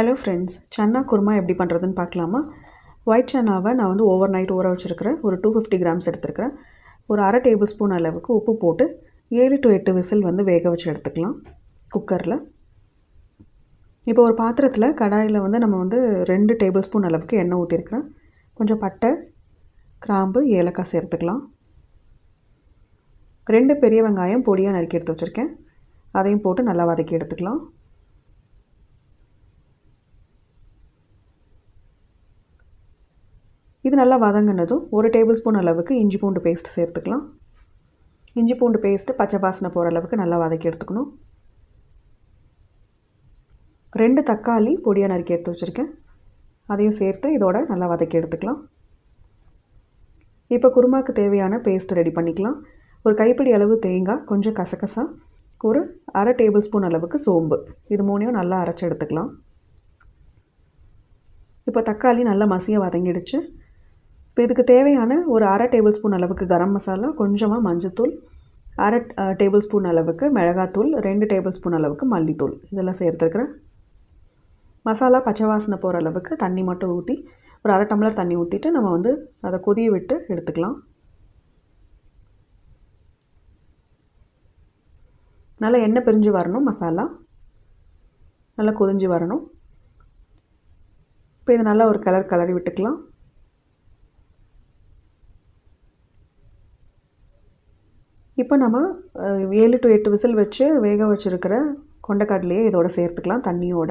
Hello friends chana kurma எப்படி பண்ணுறதுன்னு பார்க்கலாமா? ஒயிட் சன்னாவை நான் வந்து ஓவர் நைட் ஊற வச்சுருக்கிறேன். ஒரு டூ ஃபிஃப்டி கிராம்ஸ் எடுத்துருக்கிறேன். ஒரு அரை டேபிள் ஸ்பூன் அளவுக்கு உப்பு போட்டு ஏழு டு எட்டு விசில் வந்து வேக வச்சு எடுத்துக்கலாம். குக்கரில் இப்போ ஒரு பாத்திரத்தில் கடாயில் வந்து நம்ம வந்து ரெண்டு டேபிள் ஸ்பூன் அளவுக்கு எண்ணெய் ஊற்றிருக்கிறேன் கொஞ்சம் பட்டை கிராம்பு ஏலக்காய் சேர்த்துக்கலாம். ரெண்டு பெரிய வெங்காயம் பொடியாக நறுக்கி எடுத்து வச்சுருக்கேன். அதையும் போட்டு நல்லா வதக்கி எடுத்துக்கலாம். இது நல்லா வதங்கினதும் ஒரு டேபிள் ஸ்பூன் அளவுக்கு இஞ்சி பூண்டு பேஸ்ட் சேர்த்துக்கலாம். இஞ்சி பூண்டு பேஸ்ட்டு பச்சை வாசனை போகிற அளவுக்கு நல்லா வதக்கி எடுத்துக்கணும். ரெண்டு தக்காளி பொடியாக நறுக்கி எடுத்து வச்சுருக்கேன். அதையும் சேர்த்து இதோட நல்லா வதக்கி எடுத்துக்கலாம். இப்போ குருமாவுக்கு தேவையான பேஸ்ட் ரெடி பண்ணிக்கலாம். ஒரு கைப்பிடி அளவு தேங்காய் கொஞ்சம் கசகசா ஒரு அரை டேபிள் ஸ்பூன் அளவுக்கு சோம்பு. இது மூணையும் நல்லா அரைச்சி எடுத்துக்கலாம். இப்போ தக்காளி நல்லா மசியாக வதங்கிடுச்சு. இப்போ இதுக்கு தேவையான ஒரு அரை டேபிள் ஸ்பூன் அளவுக்கு கரம் மசாலா கொஞ்சமாக மஞ்சத்தூள் அரை டேபிள் ஸ்பூன் அளவுக்கு மிளகாத்தூள் ரெண்டு டேபிள் ஸ்பூன் அளவுக்கு மல்லித்தூள். இதெல்லாம் சேர்த்துருக்குறேன். மசாலா பச்சை வாசனை போகிற அளவுக்கு தண்ணி மட்டும் ஊற்றி ஒரு அரை டம்ளர் தண்ணி ஊற்றிட்டு நம்ம வந்து அதை கொதிய விட்டு எடுத்துக்கலாம். நல்லா எண்ணெய் பிரிஞ்சு வரணும் மசாலா. நல்லா கொதிஞ்சு வரணும். இப்போ இது நல்லா ஒரு கலர் கலரி விட்டுக்கலாம். இப்போ நம்ம ஏழு டு எட்டு விசில் வச்சு வேக வச்சுருக்கிற கொண்டைக்கடலையே இதோட சேர்த்துக்கலாம் தண்ணியோட.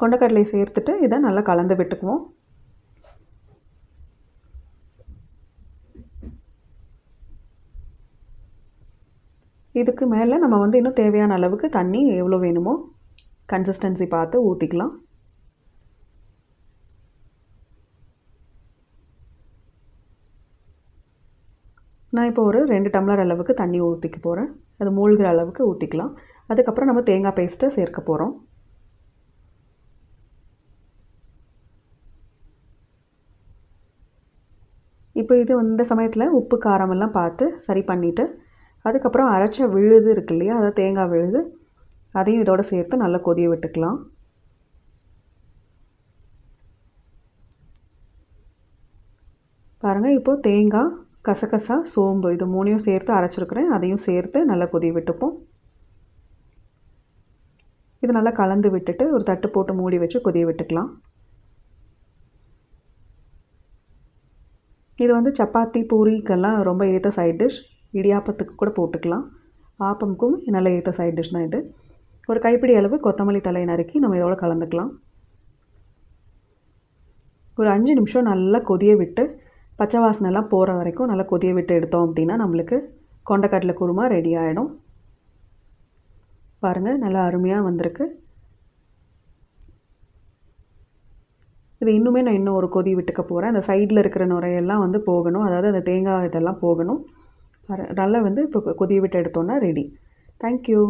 கொண்டைக்கடலையை சேர்த்துட்டு இதை நல்லா கலந்து விட்டுக்குவோம். இதுக்கு மேலே நம்ம வந்து இன்னும் தேவையான அளவுக்கு தண்ணி எவ்வளோ வேணுமோ கன்சிஸ்டன்சி பார்த்து ஊற்றிக்கலாம் நான் இப்போ ஒரு ரெண்டு டம்ளர் அளவுக்கு தண்ணி ஊற்றிக்க போகிறேன் அது மூழ்கிற அளவுக்கு ஊற்றிக்கலாம் அதுக்கப்புறம் நம்ம தேங்காய் பேஸ்ட்டை சேர்க்க போகிறோம் இப்போ இது இந்த சமயத்தில் உப்பு காரமெல்லாம் பார்த்து சரி பண்ணிவிட்டு அதுக்கப்புறம் அரைச்ச விழுது இருக்கு இல்லையா அதாவது தேங்காய் விழுது அதையும் இதோடு சேர்த்து நல்லா கொதிய விட்டுக்கலாம். பாருங்கள் இப்போது தேங்காய் கசகசா சோம்பு இது மூணையும் சேர்த்து அரைச்சிருக்கிறேன். அதையும் சேர்த்து நல்லா கொதி விட்டுப்போம். இது நல்லா கலந்து விட்டுட்டு ஒரு தட்டு போட்டு மூடி வச்சு கொதிய விட்டுக்கலாம். இது வந்து சப்பாத்தி பூரிக்கெல்லாம் ரொம்ப ஏற்ற சைட் டிஷ் இடியாப்பத்துக்கு கூட போட்டுக்கலாம். ஆப்பமுக்கும் நல்ல ஏற்ற சைட் டிஷ் தான் இது. ஒரு கைப்பிடி அளவு கொத்தமல்லி தலையை நறுக்கி நம்ம இதோட கலந்துக்கலாம். ஒரு அஞ்சு நிமிஷம் நல்லா கொதிய விட்டு பச்சை வாசனைலாம் போகிற வரைக்கும் நல்லா கொதிய விட்டு எடுத்தோம் அப்படின்னா நம்மளுக்கு கொண்டக்கடலை குருமா ரெடி ஆகிடும் பாருங்கள் நல்லா அருமையாக வந்திருக்கு. இது இன்னுமே நான் இன்னும் ஒரு கொதி விட்டுக்க போகிறேன் அந்த சைடில் இருக்கிற நுரையெல்லாம் வந்து போகணும். அதாவது அந்த தேங்காய் இதெல்லாம் போகணும். நல்லா வந்து இப்போ கொதி விட்டு எடுத்தோன்னா ரெடி தேங்க்யூ